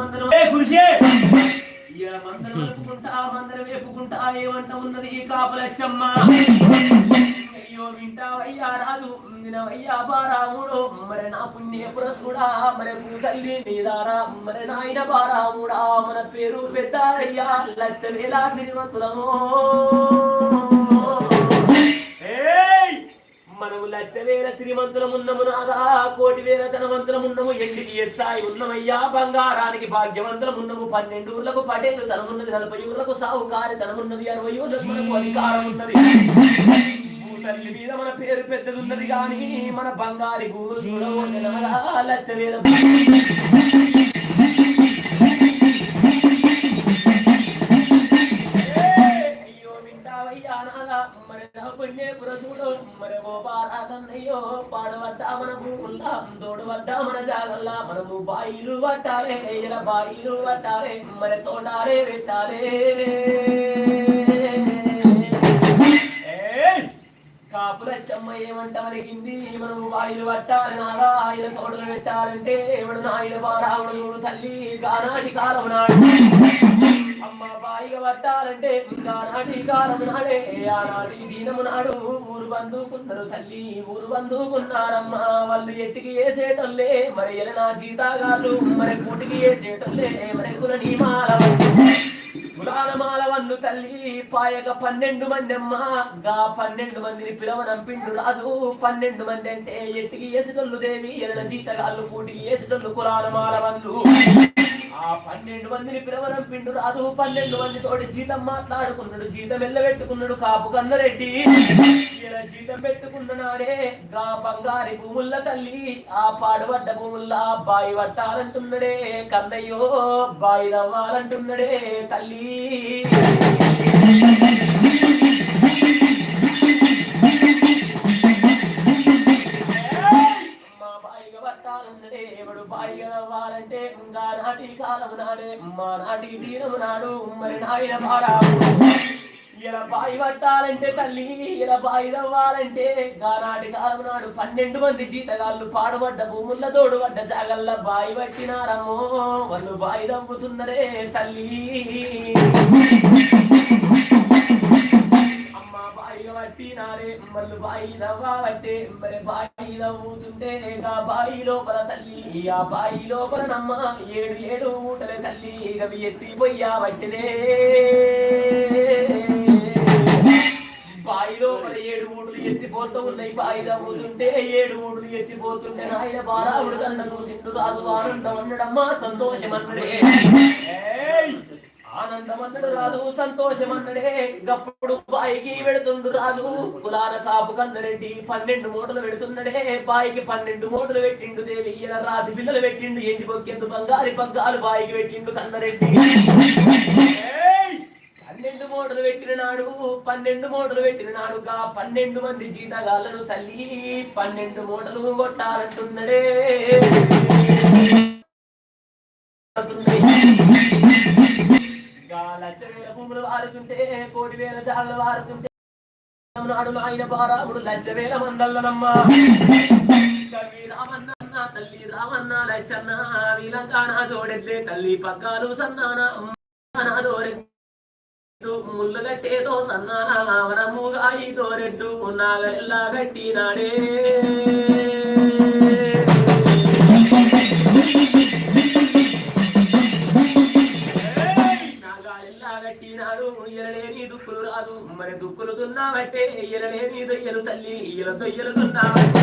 మందరం కురిసే ఇలా మందరం మందరం వేపుకుంటా ఏమంట ఉన్నది ఈ కాపలచ్చమ్మ అయ్యో వింటావయ్యా రాదు వినవయ్యా బారాముడు మరి నా పుణ్య పురసుడా మరి తల్లి నీదారా మరి నాయన బారాముడా మన పేరు పెద్దారయ్యా లక్ష వేల శ్రీమంతులమో మనము లక్ష వేల శ్రీమంతులమున్నము నాదా కోటి వేల ధనవంతులమున్నము ఎండికి ఎచ్చాయి ఉన్నమయ్యా బంగారానికి భాగ్యవంతులమున్నము పన్నెండు ఊర్లకు పటేలు తనమున్నది నలభై ఊర్లకు సాహుకారి తనమున్నది అరవై ఊర్లకు మనకు అధికారం ఉన్నది. భూతల్లి మీద మన పేరు పెద్దది ఉన్నది కానీ మన బంగారి భూములు చూడవద్దు లక్ష వేల మరి నా పుణ్య పురసుడు మరి ఓ బారాదన్నయ్యో పాడవద్దా మన భూముల్లా తోడవద్దా మన జాగల్లా మనము బాయిలు పట్టాలే ఇలా బాయిలు పట్టాలే మరి తోటాలే పెట్టాలే ఏయ్! కాపులచ్చమ్మ ఏమంట మనము వాయిలు పట్టాలి నాగా ఆయన తోటలు పెట్టాలంటే ఎవడు నాయన బారావుడు చూడు తల్లి కానాటి కాలం నాడు. అమ్మ బాయిగా పట్టాలంటే గానాటి కాలం నాడే. ఆనాటి దీనము నాడు ఊరు బంధుకున్నారు తల్లి ఊరు బంధుకున్నారమ్మ. వాళ్ళు ఎట్టికి వేసేటోళ్ళే మరి ఎల నా జీతాగాళ్ళు మరి కూటికి వేసేటోళ్ళే మరి కుల నీమాల గులాలమాల వన్ను తల్లి. పాయక పన్నెండు మంది అమ్మ గా పన్నెండు మందిని పిలవనంపిండు రాదు పన్నెండు మంది అంటే ఎట్టికి వేసేటోళ్ళు దేవి? ఎరల జీతగాళ్ళు కూటికి వేసేటోళ్ళు కులాలమాల వన్లు ఆ పన్నెండు మందిని పిలవనంపిండు రాదు. పన్నెండు మంది తోటి జీతం మాట్లాడుకున్నాడు. జీతం వెళ్ళబెట్టుకున్నాడు కాపు కన్నరెడ్డి. ఇలా జీతం పెట్టుకున్నాడే. గా బంగారి భూముల్ల తల్లి. ఆ పాడుబడ్డ భూముల్ల బాయి పట్టాలంటున్నాడే కందయ్యో బాయి నవ్వాలంటున్నాడే తల్లి. ఎవడు బాయిగా నాటి కాలం నాడే మా నాటి తీరం నాడు మరి నాయన బారాడు ఇలా బాయి పట్టాలంటే తల్లి ఇలా బాయి తవ్వాలంటే గానాటి కాలం నాడు పన్నెండు మంది జీతగాళ్ళు పాడుబడ్డ భూముల తోడుబడ్డ జాగల్ల బాయి పట్టినారమ్మో. వాళ్ళు బాయి తవ్వుతున్నరే తల్లి. బాయిగా మళ్ళు మళ్ళీ బాయి నవ్వాలంటే మరి బాయి నవ్వుతుంటే బాయి లోపల తల్లి. ఆ బాయి లోపల నమ్మ ఏడు ఏడు ఊటల తల్లి. అవి ఎత్తిపోయా పట్టినే బాయి లోపల ఏడు ఊడులు ఎత్తిపోతూ ఉన్నాయి. బాయి నవ్వుతుంటే ఏడు ఊడులు ఎత్తిపోతుంటే నాయన బారావుడు కన్న చూసిండు రాజు ఆనందం ఉండడమ్మా సంతోషం అన్నడే. ఆనందమన్నడు రాదు సంతోషమన్నడే. గప్పుడు బాయికి వెడుతుండు రాదు. కులాల కాపు కందరెడ్డి పన్నెండు మూటలు పెడుతున్నడే. బాయికి పన్నెండు మూటలు పెట్టిండు దేవి. ఈయన రాతి పిల్లలు పెట్టిండు. ఎండి పొక్కెందు బంగారి పగ్గాలు బాయికి పెట్టిండు కందరెడ్డి. పన్నెండు మూటలు పెట్టిన నాడు పన్నెండు మూటలు పెట్టిన నాడుగా పన్నెండు మంది జీతగాళ్ళను తల్లి పన్నెండు మూటలు కొట్టాలంటున్నడే. లక్ష భూములు వారుతుంటే కోటి వేల జాగలు వారుతుంటే నాడు ఆయన బారాముడు లజ్జ వేల మందల్లనమ్మ. కవి రామన్న తల్లి రామన్న లచ్చన్న వీలంకాన జోడెద్దే తల్లి పక్కాలు సన్నాన అమ్మ ముళ్ళు గట్టేదో సన్నాన అవరముగా ఈ ఉన్నాగ ఎలా గట్టినాడే. దున్నావంటే ఎరలేని దొయ్యలు తల్లి ఈయల దొయ్యలు దున్నావంటే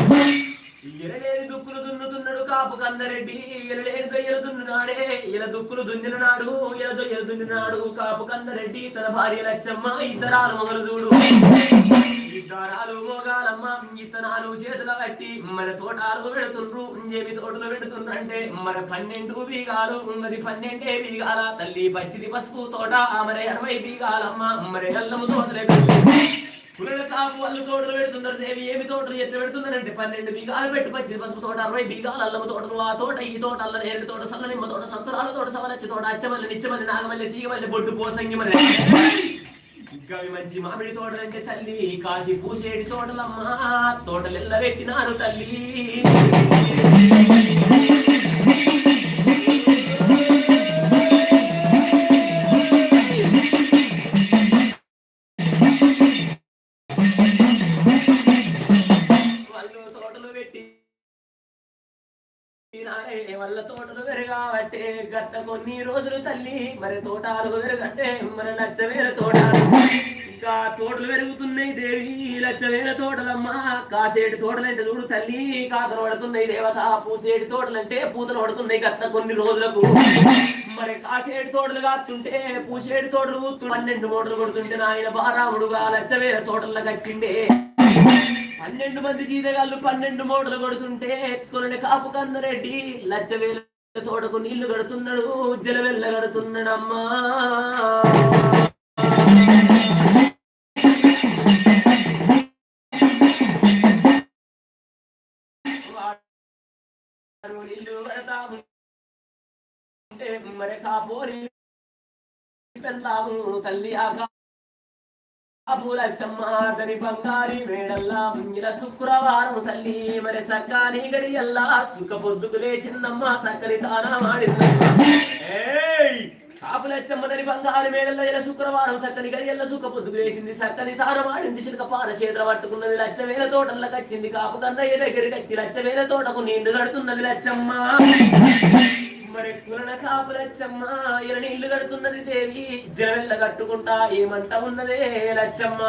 ఎరలేని దుక్కులు దున్నుతున్నాడు కాపు కందరెడ్డి ఎరలేని దొయ్యలు దున్నునాడే. ఇల దుక్కులు దున్నినాడు ఇల దొయ్యలు దున్నినాడు కాపు కందరెడ్డి తన భార్య లచ్చమ్మ ఇద్దరాలు మొగలు చూడు. ఇద్దరాలు మోగాలమ్మ ఇత్తనాలు చేతుల కట్టి మన తోటాలు పెడుతుండ్రు. ఏమి తోటలు పెడుతుండ్రంటే మన పన్నెండు బీగాలు ఉన్నది పన్నెండే బీగాల. తల్లి పచ్చిది పసుపు తోట మరి అరవై బీగాలమ్మ మరి అల్లము తోటలే పుల్లల కాపు వాళ్ళు తోటలు పెడుతున్నారు దేవి ఏమి తోటలు ఎట్లా పెడుతున్నారంటే పన్నెండు బీగాలు పెట్టి పచ్చి పసుపు తోట అరవై బీగాలు అల్లము తోటలు ఆ తోట ఈ తోట అల్ల నేరేడు తోట సల్లనిమ్మ తోట సంతురాల తోట సవలచ్చి తోట అచ్చమల్లి నిచ్చమల్లి నాగమల్లి తీగమల్లి బొడ్డు పోసంగి మల్లి. ఇంకా మంచి మామిడి తోటలంటే తల్లి కాసి పూసేడి తోటలమ్మ తోటలు ఎల్ల పెట్టినారు తల్లి. తోటలు పెరగాబట్టే గత కొన్ని రోజులు తల్లి మరి తోటాలు పెరగట్టే మన లచ్చవేల తోటాలు. ఇంకా తోటలు పెరుగుతున్నాయి దేవి లచ్చవేల తోటలమ్మ. కాసేటి తోటలంటే చూడు తల్లి కాకలు పడుతున్నాయి దేవత. పూసేటి తోటలంటే పూతలు పడుతున్నాయి గత కొన్ని రోజులకు. మరి కాసేటి తోటలు కాస్తుంటే పూసేటి తోటలు పన్నెండు మూటలు కొడుతుంటే నాయన బారాముడుగా లచ్చవేల తోటలకు వచ్చిండే పన్నెండు మంది జీతగాళ్ళు పన్నెండు మోడలు కొడుతుంటే ఎత్తుకొని కాపు కందరెడ్డి లచ్చ వేల తోటకు నీళ్ళు కడుతున్నాడు ఉజ్జల వెళ్ళ కడుతున్నాడమ్మా. నీళ్ళు కడతాము. అంటే మరి కాపోని పెళ్ళాము తల్లి ఆకా అబులచ్చమ్మాదని బంగారి వేడల్లా ముంగిన శుక్రవారం తల్లి మరి సక్కాని గడియల్లా సుఖ పొద్దుకు లేచిందమ్మ సక్కని తానా మాడిందమ్మ. ఏయ్! కాపులచ్చమ్మదని బంగారు మేడల్లో ఇలా శుక్రవారం సక్కని గడియల్ల సుఖ పొద్దుకు వేసింది సక్కని తాన మాడింది చిలక పాల చేతుల పట్టుకున్నది లచ్చవేల తోటల్లో కచ్చింది కాపు కన్నయ్య దగ్గరికి వచ్చి లచ్చవేల తోటకు నీళ్ళు కడుతున్నది లచ్చమ్మ. మరి కులన కాపులచ్చమ్మ ఇలా నీళ్ళు కడుతున్నది దేవి. జనవెల్ల కట్టుకుంటా ఏమంట ఉన్నదే లచ్చమ్మ.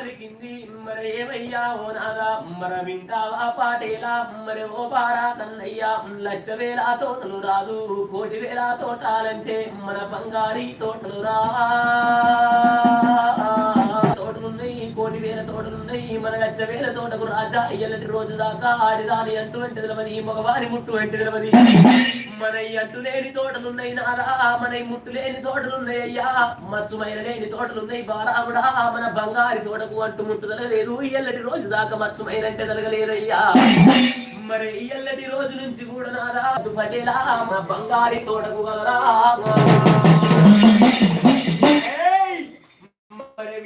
పలికింది మరి ఏమయ్యా ఓ నాగా మర వింటావా పాటేలా మరి ఓ పారా తన్నయ్యా లచ్చ వేల తోటలు రాదు కోటి వేల తోటాలంటే మన బంగారీ తోటలు రా. మన లచ్చ వేల తోటకు రాజా ఎల్లటి రోజు దాకా ఆడిదాని అంటూ వెంట తెలవది మగవారి ముట్టు వెంట తెలవది మన ఈ అడ్డు లేని తోటలున్నాయి నారా ముట్టు లేని తోటలున్నాయి అయ్యా మచ్చుమైన లేని తోటలున్నాయి బారాముడా మన బంగారి తోటకు అంటు ముట్టు తలగలేదు ఈ రోజు దాకా మచ్చుమైన అంటే తలగలేదయ్యా మరి ఈ ఎల్లటి రోజు నుంచి కూడా నారా అటు పటేలా మన బంగారి తోటకు గలరా.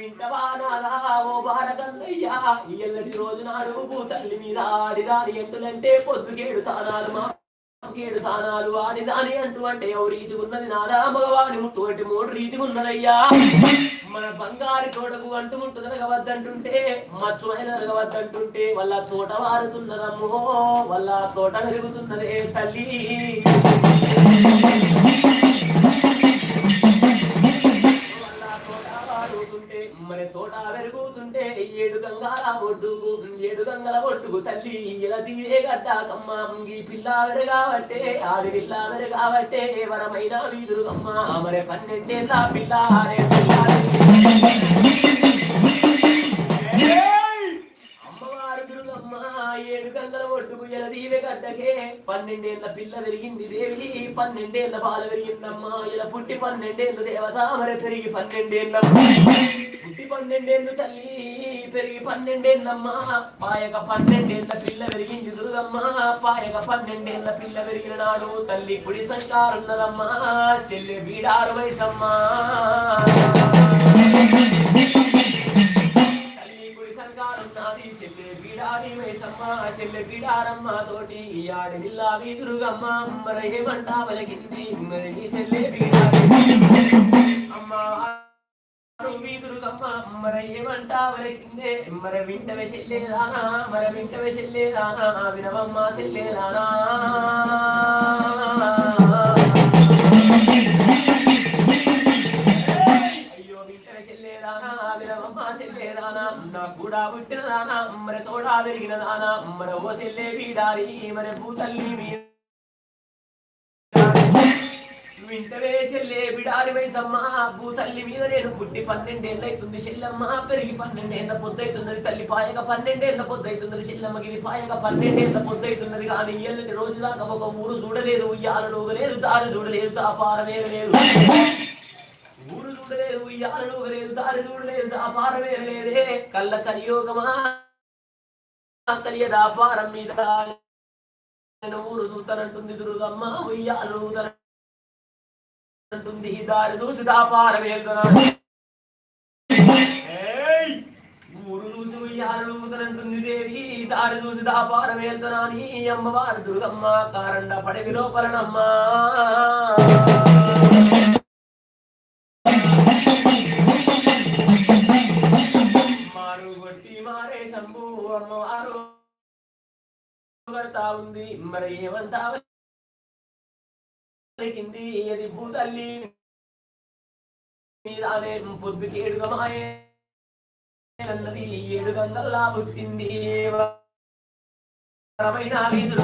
వింటవా నాదా ఓ బారకన్నయ్యా ఎల్లటి రోజు నాడు తల్లి మీద ఆడిదాని ఎంటులంటే పొద్దుకేడు తానాలు మా ఏడు తానాలు ఆడి దాని అంటూ అంటే ఓ రీతి ఉన్నది నాదా మగవాని ముట్టు మూడు రీతి ఉన్నదయ్యా. మన బంగారు తోటకు అంటు ముట్టు జరగవద్దంటుంటే మచ్చుమైన జరగవద్దంటుంటే వల్ల తోట వారుతున్నదమ్మో వల్ల తోట పెరుగుతున్నదే తల్లి. ఒడ్డుకు ఏడు గంగల ఒడ్డుకు తల్లి ఇలా తీరే గడ్డాకమ్మ ఈ పిల్ల వెరగాబట్టే ఆడి పిల్ల వెరగాబట్టే వరమైన వీధురుగమ్మ మరి పన్నెండేళ్ళ పిల్ల ఆడే పిల్ల ఏయ్! అమ్మవారు దుర్గమ్మ ఏడు గంగల ఒడ్డుకు ఎలదీవె గడ్డకే పన్నెండేళ్ళ పిల్ల పెరిగింది దేవి పన్నెండేళ్ళ బాల పెరిగిందమ్మా ఇలా పుట్టి పన్నెండేళ్ళు దేవత మరి పెరిగి పన్నెండేళ్ళ పుట్టి పన్నెండేళ్ళు తల్లి పెరిగి పన్నెండేళ్ళమ్మా. పాయక పన్నెండేళ్ళ పిల్ల పెరిగింది దుర్గమ్మ. పాయక పన్నెండేళ్ళ పిల్ల పెరిగిన నాడు తల్లి గుడి సంకారున్నదమ్మా చెల్లి బీడారు వయసమ్మా. తల్లి గుడి సంగారున్నది చెల్లె బీడారి వేసమ్మ చెల్లె బీడారమ్మ తోటి ఈ ఆడి నిల్లా వీధురుగమ్మ మరి ఏమంటా వలకింది మరి నీ చెల్లె బీడారి. అమ్మ ఆరు వీధురుగమ్మ మరి ఏమంటా వలకిందే మరి వింటవే చెల్లేదానా మరి వింటవే చెల్లేదానా వినవమ్మ చెల్లేదానా అయ్యో వింటనే చెల్లేదానా వినవమ్మ చెల్లేదానా నా కూడా పుట్టిన దానా మరి తోడా పెరిగిన దానా మరి ఓ చెల్లే వీడారి మరి భూతల్లి మీద వింటవే చెల్లే బిడారి వయసమ్మ భూతల్లి మీద నేను పుట్టి పన్నెండేళ్ళైతుంది చెల్లమ్మ. పెరిగి పన్నెండేళ్ళ పొద్దు తల్లి పాయక పన్నెండేళ్ళ పొద్దు చెల్లమ్మకి ఇది పాయక పన్నెండేళ్ళ పొద్దు అవుతున్నది కానీ ఎల్లటి రోజు దాకా ఒక ఊరు చూడలేదు ఉయ్యాల నూగలేదు దారి చూడలేదు దాపారమే లేదు ఊరు చూడలేదు ఉయ్యాల లేదు దారి చూడలేదు దాపారమే లేదే కళ్ళ కలియోగమా? తెలియదా పారం మీద. ఊరు చూస్తానంటుంది దుర్గమ్మ ఉయ్యాలు ఊగుతానంటుంది దారి చూసి దాపారం వెళ్తున్నాడు ఊరు చూసి ఉయ్యాలు ఊగుతానంటుంది దేవి దారి చూసి అమ్మవారు దుర్గమ్మ కారండ పడవి మారే శంభు అమ్మవారు ఉంది. మరి ఏమంటావు కింది ఏది భూతల్లి మీదానే పొద్దుకి ఏడుగా మాయే అన్నది ఏడు గంగల్లా పుట్టింది. రమైన వీధులు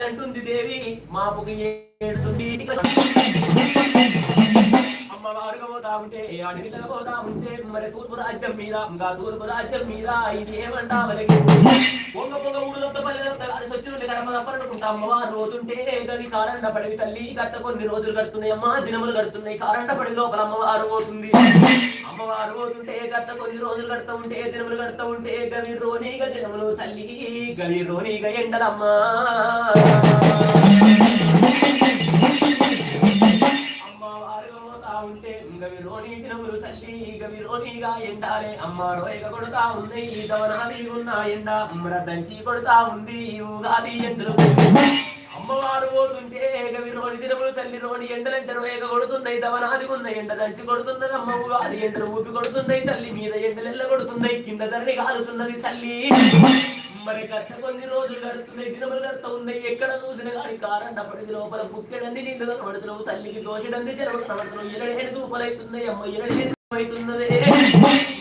అంటుంది దేవి మాపుకి ఏడుతుంది. అమ్మవారుగా పోతా ఉంటే అడవిలో పోతా ఉంటే మరి తూర్పు రాజ్యం మీద ఇంకా తూర్పు రాజ్యం మీద ఇది ఏమంటా మనకి? పొంగ పొంగ ఊళ్ళొత్త పల్లెలొత్త అది సొచ్చుంటే కడమ తప్పనుకుంటా అమ్మవారు పోతుంటే గది కారండ పడివి తల్లి గట్ట కొన్ని రోజులు గడుతున్నాయి అమ్మ దినములు గడుతున్నాయి కారండ పడి లోపల అమ్మవారు పోతుంది. అమ్మవారు పోతుంటే గత కొన్ని రోజులు గడుతూ ఉంటే దినములు గడుతూ ఉంటే గవి రోనిగ దినములు తల్లి గవి రోనిగ ఎండలమ్మా. గవి ఎండాలే అమ్మ రోయగ కొడుతా ఉంది దవనాది ఉన్న ఎండ. అమ్మర దంచి కొడుతా ఉంది ఉగాది ఎండలు. అమ్మవారు పోతుంటే గవి రోడి దినములు తల్లి రోడి ఎండలంటే రోయగ కొడుతున్నాయి దవనాది ఉన్న ఎండ దంచి కొడుతున్నది అమ్మ. ఉగాది ఎండలు ఊపి కొడుతున్నాయి తల్లి మీద ఎండలెల్ల కొడుతున్నాయి కింద ధరణి కాలుతున్నది తల్లి. మరి గట్ట కొన్ని రోజులు గడుతున్నాయి దినములు గడుతూ ఉన్నాయి. ఎక్కడ చూసిన కానీ కారంట పడింది లోపల కుక్కెడంది నీళ్ళు కనబడుతున్నావు తల్లికి దోషడంది చెరువు కనబడుతున్నావు. ఎరడేడు దూపలైతున్నాయి అమ్మ ఎరడేడు అవుతున్నదే.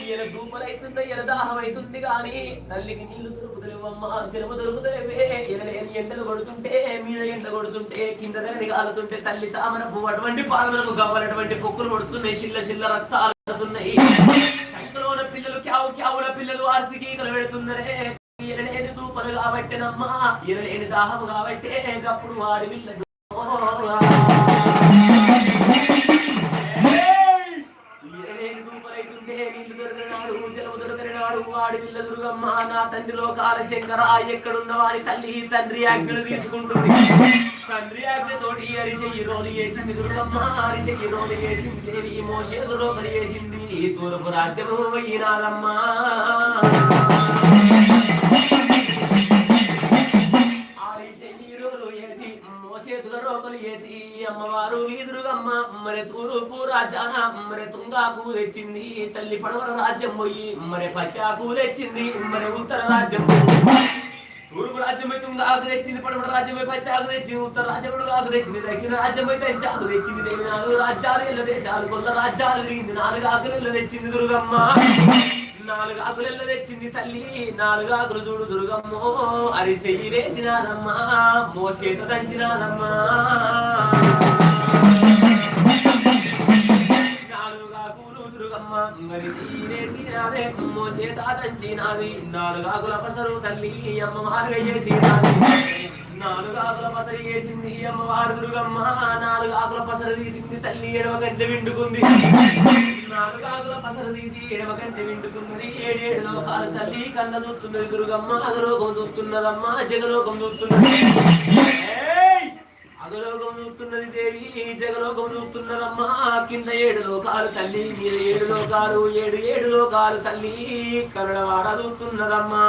ఈయన దూపలైతుంది ఈయన దాహం అవుతుంది కానీ తల్లికి నీళ్ళు దొరుకుతలేవు అమ్మ చెరువు దొరుకుతలేవే ఎరలేని ఎండలు కొడుతుంటే మీద ఎండ కొడుతుంటే కింద దగ్గర కాలుతుంటే తల్లి తామర పువ్వు అటువంటి పాలనకు గవ్వనటువంటి కుక్కులు కొడుతున్నాయి. చిల్ల చిల్ల రక్తాలు పడుతున్నాయి సంకలోన పిల్లలు క్యావు క్యావుల పిల్లలు ఆర్సికీకలు పెడుతున్నారే. ఎరలేని దూపలు కాబట్టేనమ్మా ఎరలేని దాహం కాబట్టే అప్పుడు వాడి పిల్లలు. వాడి పిల్ల దుర్గమ్మ నా తండ్రి లోకాల శంకర ఎక్కడున్న వాడి తల్లి తండ్రి ఆజ్ఞలు తీసుకుంటుంది. తండ్రి ఆజ్ఞతోటి అరిచెయ్యి రోలు వేసింది దుర్గమ్మ. అరిచెయ్యి రోలు వేసింది దేవి. మోసేదు రోకలు వేసింది. తూర్పు రాజ్యము పోయినాదమ్మా చేసి అమ్మవారు వీధురుగమ్మ మరి తూరుపు రాజాన మరి తుంగాకు తెచ్చింది. తల్లి పడవల రాజ్యం పోయి మరి పచ్చాకు తెచ్చింది మరి ఉత్తర రాజ్యం తూర్పు రాజ్యం అయితే ఆకు తెచ్చింది పడవల రాజ్యం పోయి ఆకు తెచ్చింది ఉత్తర రాజ్యం కూడా ఆకు తెచ్చింది దక్షిణ రాజ్యం అయితే ఎంచాకు తెచ్చింది దేవి నాలుగు రాజ్యాలు ఇళ్ళ దేశాలు కొల్ల రాజ్యాలు తిరిగింది నాలుగు ఆకులు ఇళ్ళ తెచ్చింది దుర్గమ్మ. నాలుగు ఆకులెల్ల తెచ్చింది తల్లి. నాలుగు ఆకులు చూడు దుర్గమ్మో. అరిసెయ్యి వేసినానమ్మా. మోసేత దంచినానమ్మా. నాలుగు ఆకులు దుర్గమ్మ. అరిసెయ్యి వేసినాదే. మోసేత దంచినాది. నాలుగు ఆకుల పసరు తల్లి. అమ్మవారు చేసినాది నాలుగు ఆకుల పసరు వేసింది అమ్మవారు దుర్గమ్మ. నాలుగు ఆకుల పసరు తీసింది తల్లి. ఎడవ గంట విండుకుంది. నాలుగు ఆకుల పసరు తీసి ఎడవ గంట విండుకున్నది ఏడేడు లోకాల తల్లి కళ్ళ చూస్తున్నది దుర్గమ్మ అగలోకం చూస్తున్నదమ్మ జగలోకం చూస్తున్నది ఏయ్! అగలోకం చూస్తున్నది దేవి జగలోకం చూస్తున్నదమ్మ. కింద ఏడు లోకాలు తల్లి మీద ఏడు లోకాలు ఏడు ఏడు లోకాలు తల్లి. కన్నడవాడ చూస్తున్నదమ్మా.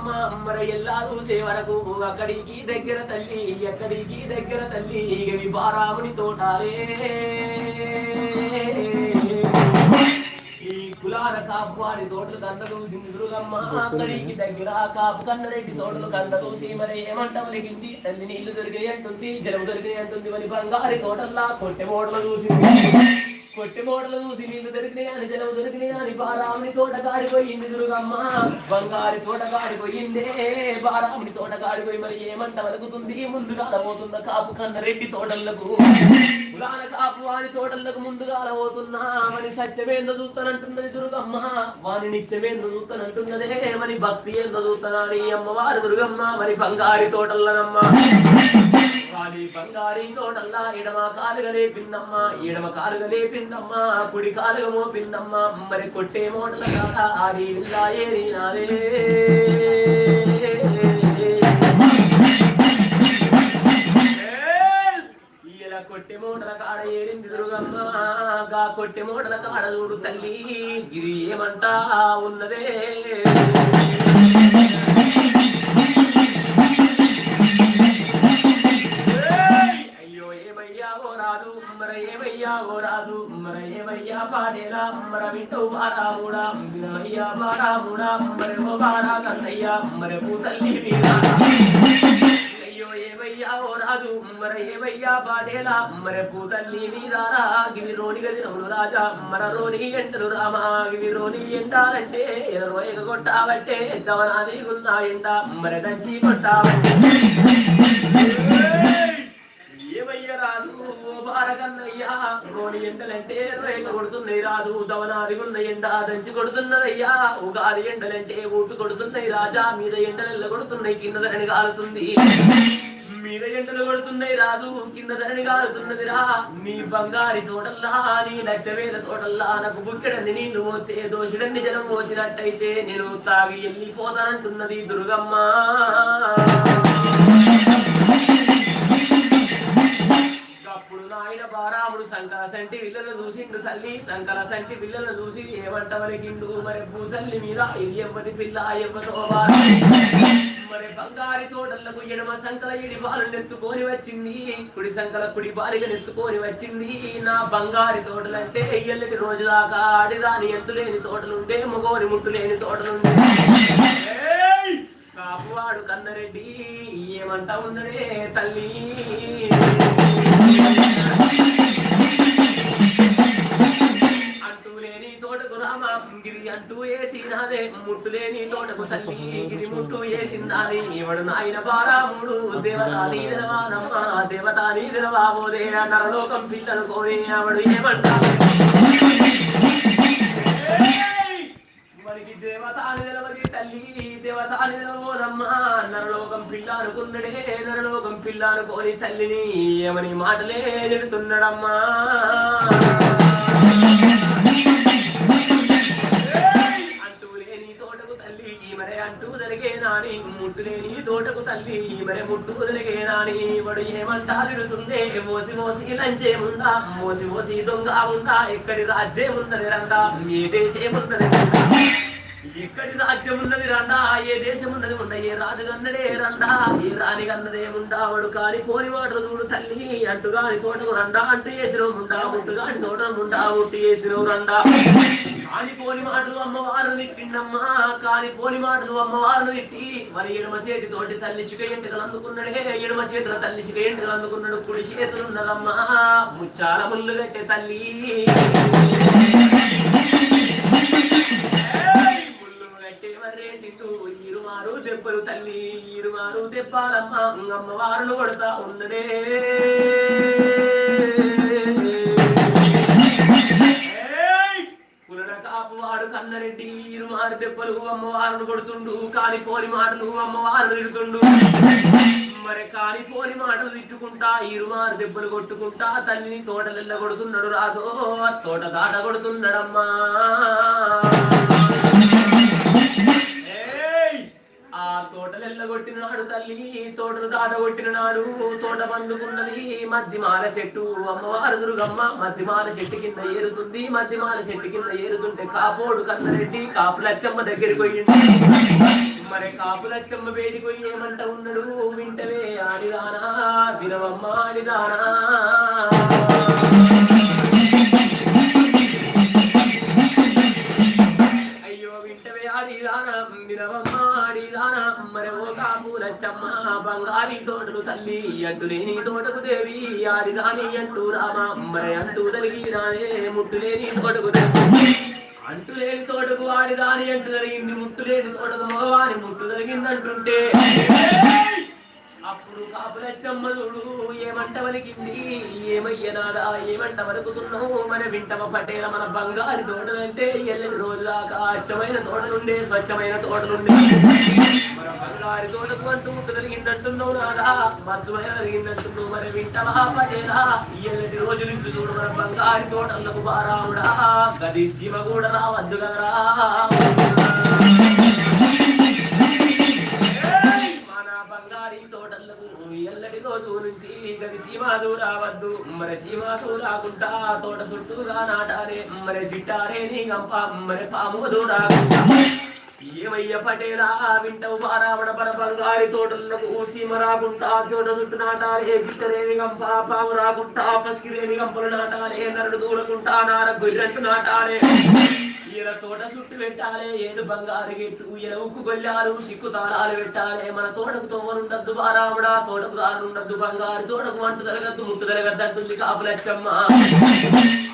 అమ్మ అమ్మర ఎల్లా చూసే వరకు అక్కడికి దగ్గర తల్లి ఎక్కడికి దగ్గర తల్లి ఇవి బారాముని తోటాలే. ఈ కులాల కాపు వారి తోటలు కంద చూసింది దుర్గమ్మ అక్కడికి దగ్గర కాపు కన్నరెడ్డి తోటలు కంద చూసి మరి ఏమంటాం లెగింది. తల్లి నీళ్ళు దొరికాయి అంటుంది జలం దొరికాయి అంటుంది మరి బంగారి తోటల్లా కొట్టె మోడలు చూసింది. కొట్టి మోడలు చూసి నీళ్ళు దొరికినాయి అని జనం దొరికినాయి అని బారాముని తోట కాడిపోయింది దుర్గమ్మ. బంగారి తోట కాడిపోయిందే బారాముని తోట కాడిపోయి మరి ఏమంట వరుగుతుంది ముందుగా పోతున్న కాపు కన్న రెడ్డి తోటలకు. పురాణ కాపు వాని తోటలకు ముందుగా పోతున్నా మరి సత్యమేందో చూస్తానంటున్నది దుర్గమ్మ. వాని నిత్యమేందో చూస్తానంటున్నదే మరి భక్తి ఏందో చూస్తానా అని అమ్మవారు దుర్గమ్మ. మరి బంగారి తోటల్లనమ్మ కాలి బంగారి తోటల్లా ఎడమ కాలుగా లేపిందమ్మ ఎడమ కాలుగా లేపిందమ్మ కుడి కాలుగా మోపిందమ్మ మరి కొట్టే మోటల కాడ ఆడి విల్లా ఏరినాదే ఇలా కొట్టె మూటల కాడ ఏరింది దుర్గమ్మ గా కొట్టె మూటల కాడ చూడు తల్లి గిరి ఏమంటా ఉన్నదే? పాడేలా మర వింటూ బారాముడా వినవయ్యా బారాముడా మరి ఓ బారా కన్నయ్యా? మరి పూతల్లి వీరా? అయ్యో ఏవయ్యా ఓ రాజు మర ఏవయ్యా పాడేలా మర పూతల్లి మీదారా గివి రోని గదినములు రాజా? మర రోని ఎంటలు రామా? గివి రోని ఎంటారంటే రోయక కొట్టావంటే దవనాది ఉన్నాయంట ఎండ మర దంచి కొట్టావంటే ఓ బారకన్నయ్యా ఎండలంటే రేఖ కొడుతున్నాయి. రాదు దవనాది ఉన్న ఎండ దంచి కొడుతున్నదయ్యా. ఉగాది ఎండలంటే ఓటు కొడుతున్నాయి. రాజా మీద ఎండలెల్ల కొడుతున్నాయి. కింద ధరణి కాలుతుంది మీద ఎండలు కొడుతున్నాయి. రాదు కింద ధరణి కాలుతున్నదిరా నీ బంగారి తోటల్లా నీ నచ్చవేద తోటల్లా. నాకు బుక్కెడని నీళ్ళు పోతే దోషుడన్ని జనం పోసినట్టయితే నేను తాగి వెళ్ళిపోతానంటున్నది దుర్గమ్మ. ఆయన బారాముడు శంకర సంటి చూసిండు తల్లి. శంకర సంటి పిల్లలు చూసి ఏమంట వలికిండు మరి భూతల్లి మీద ఇది ఎవ్వది పిల్ల ఎవ్వతో మరి బంగారి తోటలకు ఎడమ సంకల ఇడి బాలు నెత్తుకొని వచ్చింది. కుడి సంకల కుడి బాలిక నెత్తుకొని వచ్చింది. నా బంగారి తోటలంటే ఎల్లటి రోజు దాకా ఆడిదాని ఎత్తులేని తోటలుండే మగోని ముట్టులేని తోటలుండే. కాపువాడు కన్నరెడ్డి ఏమంటా ఉన్నడే తల్లి? అంటూ లేని తోటకు రామ గిరి అంటూ వేసినాదే. ముట్టు లేని తోటకు తల్లి గిరి ముట్టు వేసిందాది. ఇవడు నాయన బారాముడు దేవతా నీదరవానమ్మ దేవతా నీదరవాబోదే నరలోకం పిల్లలు కోరి అవడు ఏమంటాడు మనకి దేవతాని నిలవది తల్లి దేవతాని నిలవోదమ్మా నరలోకం పిల్ల అనుకున్నడే నరలోకం పిల్ల అనుకోని తల్లిని ఏమని మాటలే నిలుతున్నాడమ్మా అంటూ నాని. ముట్టు లేని తోటకు తల్లి మరి ముట్టు జరిగే నాని. వాడు ఏమంటా విడుతుందే మోసి మోసి ఉందా మోసి మోసి దొంగ ఉందా ఎక్కడి రాజ్యం ఉందని రందా? ఏ దేశం ఉందని ఎక్కడి రాజ్యం ఉన్నది రండా ఏ దేశం ఉన్నది ఉండ ఏ రాజు కన్నడే రండా ఏ రాణి కన్నదే ఉండావాడు కాని పోని వాడు చూడు తల్లి అంటుగాని తోటకు రండా అంటూ చేసినవు ఉండా ముట్టుగాని తోట ఉండా ముట్టు చేసినవు రండా. కాని పోని మాటలు అమ్మవారు తిట్టిండమ్మా కాని పోని మాటలు అమ్మవారు తిట్టి మరి ఎడమ చేతి తోటి తల్లి శిఖ ఎంటికలు అందుకున్నాడే ఎడమ చేతుల తల్లి శిఖ ఎంటికలు అందుకున్నాడు కుడి చేతులు ఉన్నదమ్మా ముచ్చాల ముళ్ళు కట్టే తల్లి. చెట్టు ఇరుమారు దెబ్బలు తల్లి ఇరుమారు దెబ్బాలమ్మ అమ్మవారులు కొడతా ఉన్నదే. ఏయ్! వాడు కన్నరెడ్డి ఇరుమారు దెబ్బలు అమ్మవారును కొడుతుండు కాని మాటలు అమ్మవారులు తిడుతుండు. మరి కాని మాటలు తిట్టుకుంటా ఇరుమారు దెబ్బలు కొట్టుకుంటా తల్లిని తోటలెల్ల కొడుతున్నాడు రాదో తోట దాట కొడుతున్నాడమ్మా. ఆ తోటలు ఎల్లగొట్టిన నాడు తల్లి తోటలు దాటగొట్టిన నాడు తోట పండుకున్నది మధ్యమాల చెట్టు. అమ్మవారు దుర్గమ్మ మధ్యమాల చెట్టు కింద ఏరుతుంది. మధ్యమాల చెట్టు కింద ఏరుతుంటే కాపోడు కన్నరెడ్డి కాపు లచ్చమ్మ దగ్గరికి పోయింది. మరి కాపు లచ్చమ్మ వేడికి పోయి ఏమంట ఉన్నాడు? వింటవే ఆడిదానా వినవమ్మ ఆడిదానా బంగారి తోటలు తల్లి అంటూ లేని తోటకు దేవి. ఆది ఆడిదాని అంటూ రామ మరి అంటూ తలిగి రానే ముట్టు లేని తోటకు దేవి. అంటు లేని తోటకు ఆడిదాని అంటూ జరిగింది ముట్టు లేని తోటకు మగవాని ముట్టు జరిగింది అంటుంటే అప్పుడు కాపులచ్చమ్మ చూడు ఏమంట వలికింది ఏమయ్యనాదా ఏమంట వలుకుతున్నావు మన వింటమ పటేల మన బంగారు తోటలంటే ఎల్లని రోజులాగా దాకా అచ్చమైన తోటలుండే స్వచ్ఛమైన తోటలుండే. మన బంగారు తోటకు అంటూ ముట్టు నాదా? మత్తుమైన కలిగిందంటున్నావు మరి వింటమా పటేలా. ఎల్లటి రోజులు చూడు మన బంగారు తోటలకు బారాముడా? గది సీమ కూడా రావద్దు కదరా. నుంచి గది సీమాదు రావద్దు మరి సీమాదు రాకుండా తోట చుట్టూగా నాటారే. మరి జిట్టారే నీ గంప మరి పాముదు రాకుండా ఏమయ్య పటేలా వింటవు బారావడ పర బంగారి తోటలకు సీమ రాకుండా చోట చుట్టు నాటాలే గిట్టలేని గంప పాము రాకుండా పసికిరేని గంపలు నాటాలే నరుడు దూరకుంటా నార గొర్రెంటు నాటాలే ఈయన తోట చుట్టూ పెట్టాలే ఏడు బంగారు గెట్లు ఈయన ఉక్కు గొల్లాలు సిక్కు తాళాలు పెట్టాలే. మన తోటకు తోమనుండద్దు బారాముడా తోటకు దారునుండద్దు బంగారు తోటకు అంటు తలగద్దు ముట్టు తలగద్దు అంటుంది కాపులచ్చమ్మ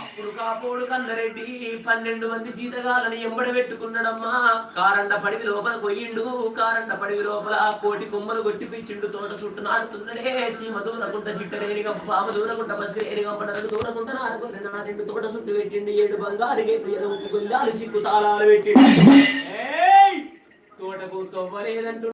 అప్పుడు కాపోడు కన్నరెడ్డి పన్నెండు మంది జీతగాలని ఎంబడి పెట్టుకున్నాడమ్మా. కారండ పడివి లోపల కొయ్యిండు కారండ పడివి లోపల కోటి కొమ్మలు కొట్టి పిచ్చిండు తోట చుట్టూ నాటుతున్నడే సీమ దూరకుంట జిట్టరేనిగా పామ దూరకుంట బసిరేనిగా పడరు దూరకుంట నా నాటిండు తోట చుట్టూ పెట్టిండు. ఏడు బంగారు గేపు ఎరువు సిక్కు తాళాలు పెట్టి. తోటకు తొవ్వలేదంటు